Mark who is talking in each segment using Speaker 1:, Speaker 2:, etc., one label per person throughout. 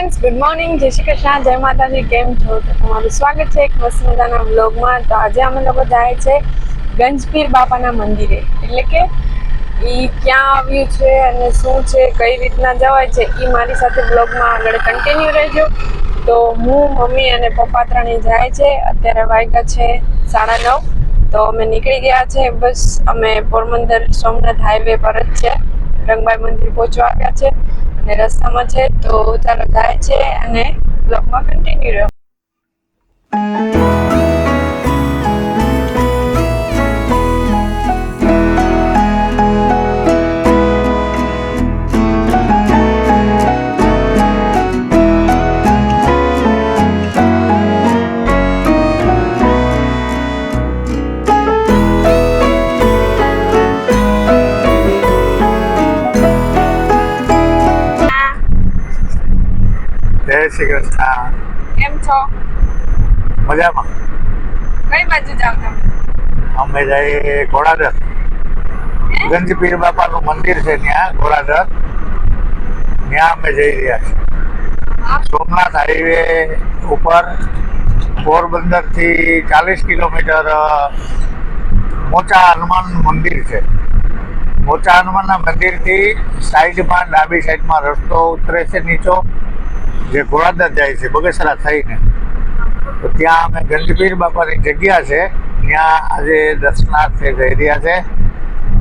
Speaker 1: Friends good morning જય શ્રી કૃષ્ણ. જય માતાજી, કેમ છો? તો તમારું સ્વાગત છે એક મસ્ત મજાના વ્લોગમાં તો આજે અમે લોકો જાય છે ગંજપીર બાપાના મંદિરે. એટલે કે એ ક્યાં આવ્યું છે અને શું છે, કઈ રીતના જવાય છે એ મારી સાથે બ્લોગમાં આગળ કન્ટિન્યુ રહેજો. તો હું, મમ્મી અને પપ્પા ત્રણે જાય છે. અત્યારે વાગ્યા છે સાડા નવ. તો અમે નીકળી ગયા છે. બસ અમે પોરબંદર સોમનાથ હાઈવે પર જ છે. રંગબાઈ મંદિર પહોંચવા આવ્યા છે. અને રસ્તામાં છે તો તારો ગાય છે અને બ્લોગમાં કન્ટિન્યુ રહ્યો. છો?
Speaker 2: મજામાં.
Speaker 1: કઈ બાજુ જાવ તમે?
Speaker 2: અમે જઈએ ઘોડાદર ગંજપીર બાપાનું મંદિર છે ત્યાં ઘોડાદર ત્યાં અમે જઈ રહ્યા છીએ. સોમનાથ હાઈવે ઉપર પોરબંદરથી ચાલીસ કિલોમીટર મોચા હનુમાન મંદિર છે. મોચા હનુમાનના મંદિરથી સાઈડમાં ડાબી સાઈડમાં રસ્તો ઉતરે છે નીચો. જે ઘોડાદર જાય છે, બગસરા થઈને. તો ત્યાં અમે ગંજપીર બાપાની જગ્યા છે. ત્યાં આજે દર્શનાર્થે જઈ રહ્યા છે.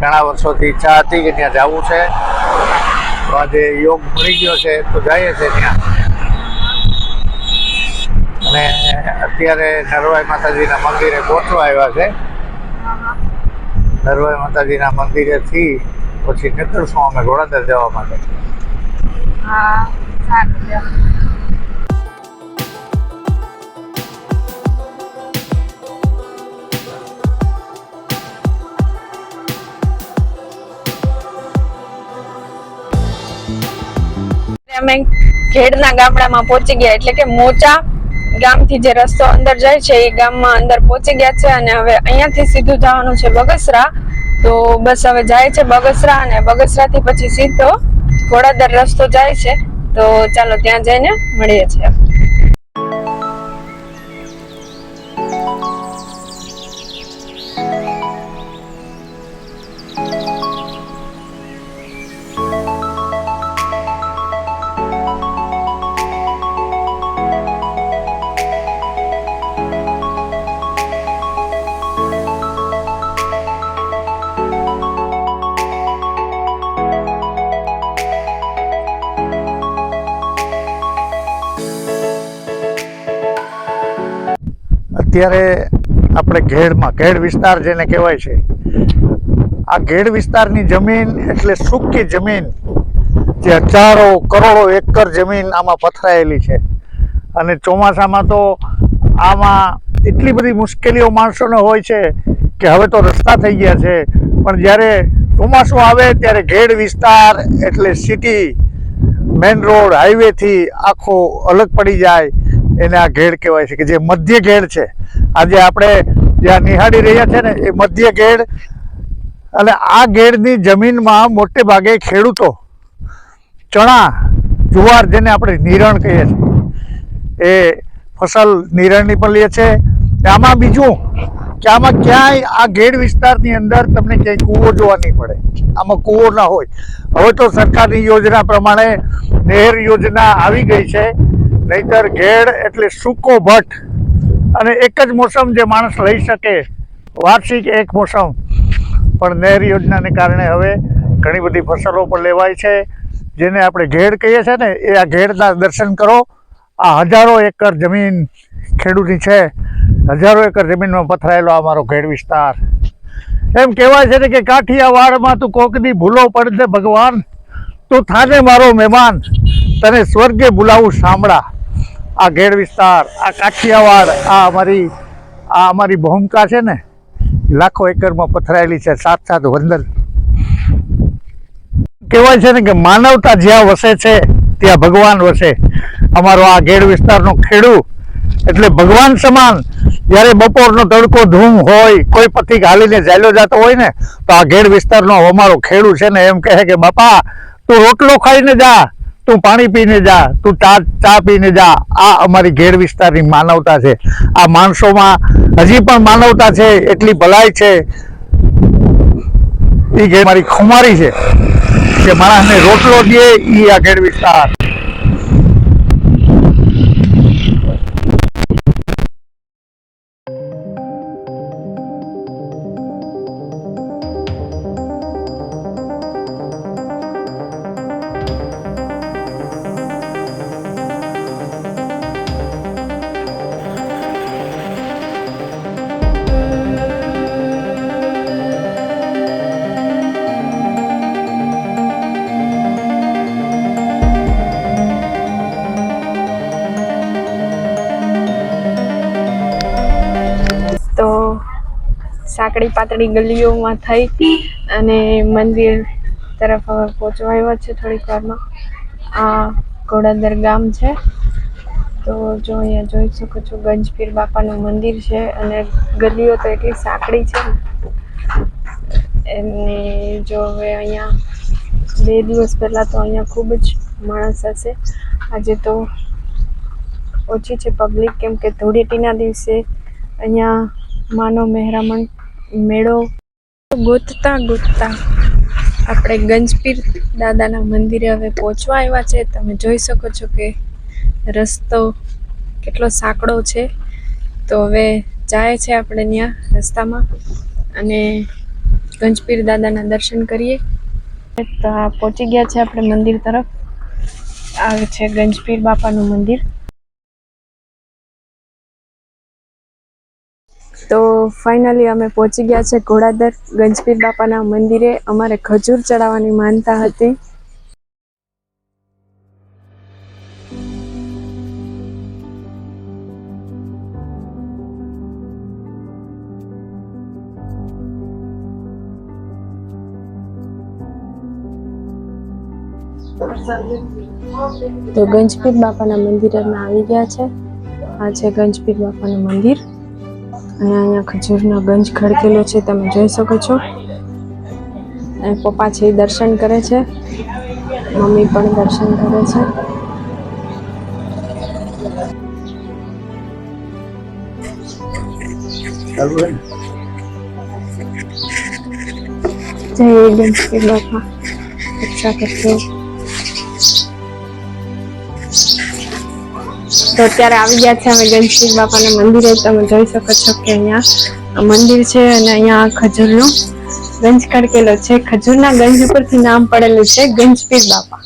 Speaker 2: ઘણા વર્ષોથી ઈચ્છા હતી કે ત્યાં જવું છે. તો આજે યોગ મળી ગયો છે, તો જઈએ છે ત્યાં. અને અત્યારે નરવાઈ માતાજીના મંદિરે પહોંચવા આવ્યા છે. નરવાઈ માતાજીના મંદિરેથી પછી નીકળશું અમે ઘોડાદર જવા માટે.
Speaker 1: સારું. અમે ગામડામાં પહોંચી ગયા, એટલે કે મોચા ગામથી જે રસ્તો અંદર જાય છે, એ ગામમાં અંદર પહોંચી ગયા છે અને હવે અહીંયાથી સીધું જવાનું છે બગસરા. તો બસ હવે જાય છે બગસરા અને બગસરાથી પછી સીધો ઘોડાદર રસ્તો જાય છે. તો ચાલો ત્યાં જઈને મળીએ છીએ.
Speaker 2: અત્યારે આપણે ઘેડમાં, ઘેડ વિસ્તાર જેને કહેવાય છે, આ ઘેડ વિસ્તારની જમીન એટલે સૂકી જમીન, જે હજારો, કરોડો એકર જમીન આમાં પથરાયેલી છે. અને ચોમાસામાં તો આમાં એટલી બધી મુશ્કેલીઓ માણસોને હોય છે કે હવે તો રસ્તા થઈ ગયા છે. પણ જ્યારે ચોમાસું આવે ત્યારે ઘેડ વિસ્તાર એટલે સિટી મેન રોડ, હાઈવેથી આખો અલગ પડી જાય. એને આ ઘેડ કહેવાય છે કે જે મધ્ય ઘેડ છે. આજે આપણે જ્યાં નિહાળી રહ્યા છે ને, એ મધ્ય ગેડ. અને આ ગેડની જમીનમાં મોટે ભાગે ખેડૂતો, ચણા, જુવાર જેને આપણે નિરણ કહીએ છીએ. એ ફસલ નિરણની પણ લે છે. આમાં બીજું કે આમાં ક્યાંય આ ગેડ વિસ્તારની અંદર તમને ક્યાંય કૂવો જોવા નહીં પડે આમાં કૂવો ના હોય. હવે તો સરકારની યોજના પ્રમાણે નહેર યોજના આવી ગઈ છે. નહીતર ઘેડ એટલે સૂકો ભટ્ટ અને એક જ મોસમ જે માણસ લઈ શકે, વાર્ષિક એક મોસમ. પણ નહેર યોજનાને કારણે હવે ઘણી બધી ફસલો પણ લેવાય છે. જેને આપણે ઘેડ કહીએ છીએ ને, એ આ ઘેડના દર્શન કરો. આ હજારો એકર જમીન ખેડૂતની છે. હજારો એકર જમીનમાં પથરાયેલો આ મારો ઘેડ વિસ્તાર. એમ કહેવાય છે ને કે કાઠિયાવાડમાં તું કોકની ભૂલો પડે ભગવાન, તું થાને મારો મહેમાન, તને સ્વર્ગે બોલાવું સાંભળા. આ ઘેડ વિસ્તાર, આ કાઠિયાવાડ, આ અમારી આ અમારી ભૂમિકા છે ને, લાખો એકરમાં પથરાયેલી છે, સાત સાત વંદન. કહેવાય છે ને કે માનવતા જ્યાં વસે છે, ત્યાં ભગવાન વસે. અમારો આ ઘેડ વિસ્તારનો ખેડૂ એટલે ભગવાન સમાન. જ્યારે બપોરનો તડકો ધૂમ હોય, કોઈ પથિક હાલીને ઝાલ્યો જતો હોય ને, તો આ ઘેડ વિસ્તારનો અમારો ખેડૂ છે ને, એમ કહે કે, બાપા, તું રોટલો ખાઈને જા. તું પાણી પીને જા, તું ચા ચા પીને જા. આ અમારી ઘેર વિસ્તારની માનવતા છે. આ માણસોમાં હજી પણ માનવતા છે, એટલી ભલાઈ છે. એ ઘેડ મારી ખુમારી છે. કે માણસને રોટલો દે એ આ ઘેર વિસ્તાર.
Speaker 1: સાંકડી પાતળી ગલીઓમાં થઈ અને મંદિર તરફ હવે પહોંચવા આવ્યા છે થોડીક વારમાં. આ ઘોડાદર ગામ છે. તો જો અહીંયા જોઈ શકો છો, ગંજપીર બાપાનું મંદિર છે અને ગલીઓ તો એટલી સાંકડી છે. એમને જો હવે અહીંયા બે દિવસ પહેલાં તો અહીંયા ખૂબ જ માણસ હશે. આજે તો ઓછી છે પબ્લિક કેમ કે ધૂળેટીના દિવસે અહીંયા માનો મહેરામણ મેળો ગોતતા ગોતતા આપણે ગંજપીર દાદાના મંદિરે હવે પહોંચવા આવ્યા છે. તમે જોઈ શકો છો કે રસ્તો કેટલો સાંકડો છે. તો હવે જાય છે આપણે ત્યાં રસ્તામાં અને ગંજપીર દાદાના દર્શન કરીએ. તો આ પહોંચી ગયા છે આપણે મંદિર તરફ. આવે છે ગંજપીર બાપાનું મંદિર. તો ફાઇનલી અમે પહોંચી ગયા છે ઘોડાદર ગંજપીર બાપાના મંદિરે. અમારે ખજૂર ચડાવવાની માનતા હતી. તો ગંજપીર બાપાના મંદિરે અમે આવી ગયા છે. આ છે ગંજપીર બાપાનું મંદિર. અને અહીંયા ખજૂરનો ગંજ ખડકેલો છે, તમે જોઈ શકો છો. અને પપ્પા છે એ દર્શન કરે છે. મમ્મી પણ દર્શન કરે છે. જય ગણપતિ બાપા. રક્ષા કરજો. તો અત્યારે આવી ગયા છે અમે ગણપતિ બાપાના મંદિરે. તમે જોઈ શકો છો કે અહીંયા મંદિર છે અને અહીંયા ખજૂરનો ગંજ કડકેલો છે. ખજૂરના ગંજ ઉપરથી નામ પડેલું છે ગંજપીર બાપા.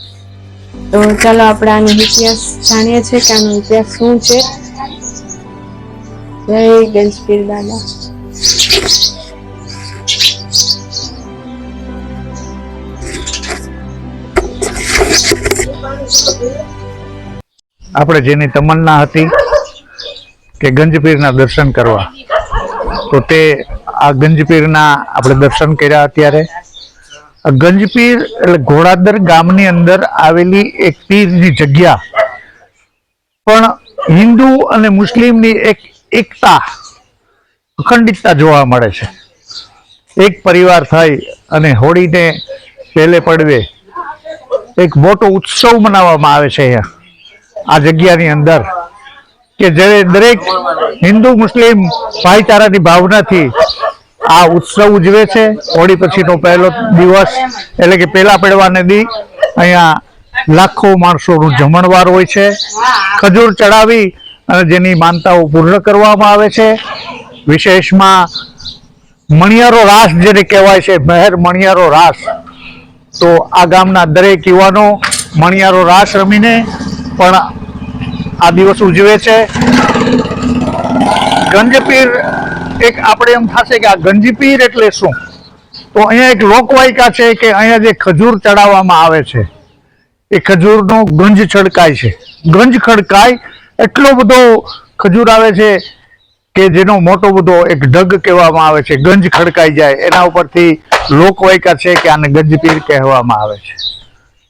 Speaker 1: તો ચાલો આપણે આનો ઇતિહાસ જાણીએ છીએ કે આનો ઇતિહાસ શું છે. જય ગંજપીર દાદા
Speaker 2: આપણે જેની તમન્ના હતી કે ગંજપીરના દર્શન કરવા. તો તે આ ગંજપીરના આપણે દર્શન કર્યા અત્યારે. ગંજપીર એટલે ઘોડાદર ગામની અંદર આવેલી એક પીરની જગ્યા. પણ હિન્દુ અને મુસ્લિમની એક એકતા, અખંડિતતા જોવા મળે છે. એક પરિવાર થઈ અને હોળીને પહેલે પડવે. એક મોટો ઉત્સવ મનાવવામાં આવે છે અહીંયા. આ જગ્યાની અંદર કે જે દરેક હિન્દુ મુસ્લિમ ભાઈચારાની ભાવનાથી આ ઉત્સવ ઉજવે છે. હોળી પછીનો પહેલો દિવસ એટલે કે પહેલા પડવાને દી અહીંયા લાખો માણસોનું જમણવાર હોય છે. ખજૂર ચડાવી અને જેની માનતાઓ પૂર્ણ કરવામાં આવે છે. વિશેષમાં મણિયારો રાસ જેને કહેવાય છે, મહેર મણિયારો રાસ. તો આ ગામના દરેક યુવાનો મણિયારો રાસ રમીને પણ આ દિવસ ઉજવે છે. ગંજપીર એક આપણે એમ થશે કે આ ગંજપીર એટલે શું? તો અહીંયા એક લોકવાયકા છે કે અહીંયા જે ખજૂર ચડાવવામાં આવે છે, એ ખજૂરનો ગંજ છડકાય છે. ગંજ ખડકાય, એટલો બધો ખજૂર આવે છે કે જેનો મોટો બધો એક ઢગ કહેવામાં આવે છે, ગંજ ખડકાઈ જાય. એના ઉપરથી લોકવાયકા છે કે આને ગંજપીર કહેવામાં આવે છે.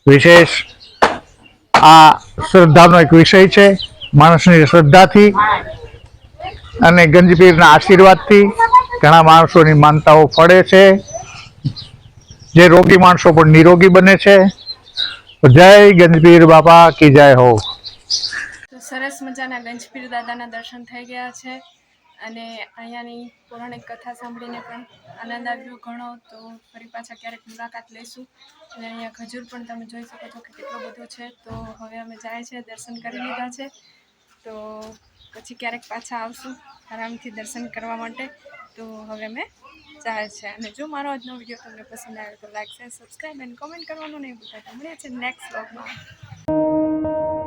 Speaker 2: વિશેષ આ શ્રદ્ધાનો એક વિષય છે, માણસની શ્રદ્ધાથી અને ગંજપીરના આશીર્વાદથી ઘણા માણસોની માનતાઓ ફળે છે. જે રોગી માણસો પણ નિરોગી બને છે. જય ગંજપીર બાપા કી જય હો.
Speaker 1: સરસ મજાના ગંજપીર દાદાના દર્શન થઈ ગયા છે અને અહીંયાની પૌરાણિક કથા સાંભળીને પણ આનંદ આવ્યો ઘણો, તો ફરી પાછા ક્યારેક મુલાકાત લઈશું. અને અહીંયા ખજૂર પણ તમે જોઈ શકો છો કે કેટલો બધો છે. તો હવે અમે જાય છે, દર્શન કરી લીધા છે. તો પછી ક્યારેક પાછા આવશું આરામથી દર્શન કરવા માટે. તો હવે અમે જાય છે. અને જો મારો આજનો વીડિયો તમને પસંદ આવ્યો તો like, share, subscribe and comment કરવાનું નહીં ભૂલતા. મળીએ છીએ નેક્સ્ટ વ્લોગમાં.